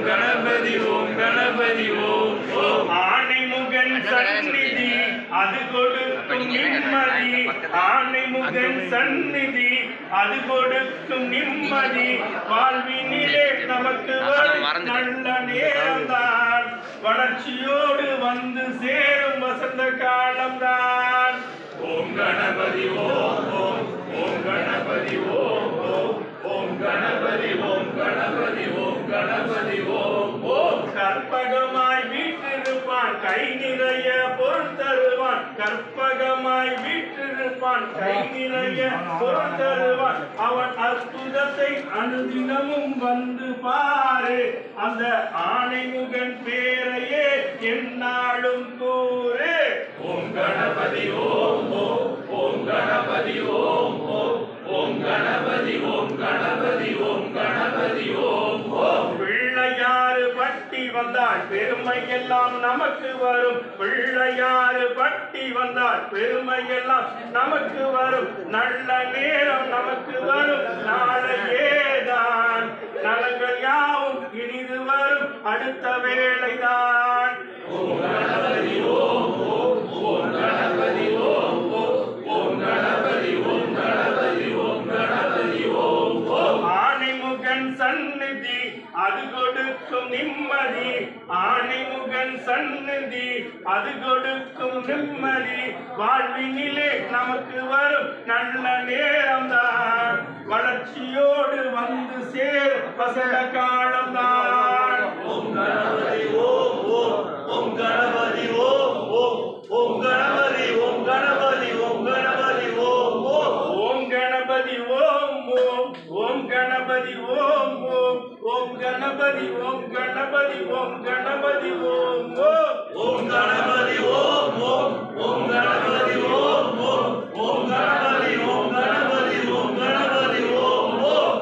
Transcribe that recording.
ஓம் கணபதி ஓம் கணபதி ஓம் ஓம். ஆணைமுகன் சந்நிதி அது கொடுக்கும் நிம்மதி. ஆணைமுகன் சந்நிதி அது கொடுக்கும் நிம்மதி. வாழ்வினிலே நமக்கு நல்ல நேரம்தான். வளர்ச்சியோடு வந்து சேரும் வசந்த காலம்தான். ஓம் கணபதி ஓம் ஓம் ஓம் கணபதி ஓம் கணபதி ஓம் கணபதி ஓம் ஓம் கற்பகமாய் வீற்றிருப்பான். கை நிறைய பொருள் தருவான். கற்பகமாய் வீற்றிருப்பான். கை நிறைய பொருள் தருவான். அவன் அற்புதத்தை அனுதினமும் வந்து பாரு. அந்த ஆணைமுகன் பேரையே எந்நாளும் பட்டி வந்தால் பெருமை எல்லாம் நமக்கு வரும். பிள்ளையாறு பட்டி வந்தால் பெருமை எல்லாம் நமக்கு வரும். நல்ல நேரம் நமக்கு வரும். நாளையேதான் நலங்கள் யாவும் இனிது வரும். அடுத்த வேலைதான் அது கொடுக்கும் நிம்மதி ஆணைமுகன் சந்நிதி அது கொடுக்கும் நிம்மதி வாழ்வினிலே நமக்கு வரும் நல்ல நேரம்தான். வளர்ச்சியோடு வந்து சேர் வசந்த காலம்தான். ஓம் கணபதி ஓம் ஓம். ஓம் கணபதி ஓம் ஓம். ஓம் கணபதி ஓம் கணபதி ஓம் கணபதி ஓம் ஓம். ஓம் கணபதி ஓம் ஓம். ஓம் கணபதி ஓம் ஓம் ஓம் கணபதி ஓம் கணபதி ஓம் கணபதி ஓம் ஓம். ஓம் கணபதி ஓம் ஓம் ஓம் கணபதி ஓம் ஓம் ஓம் கணபதி ஓம் கணபதி ஓம் கணபதி ஓம் ஓம்.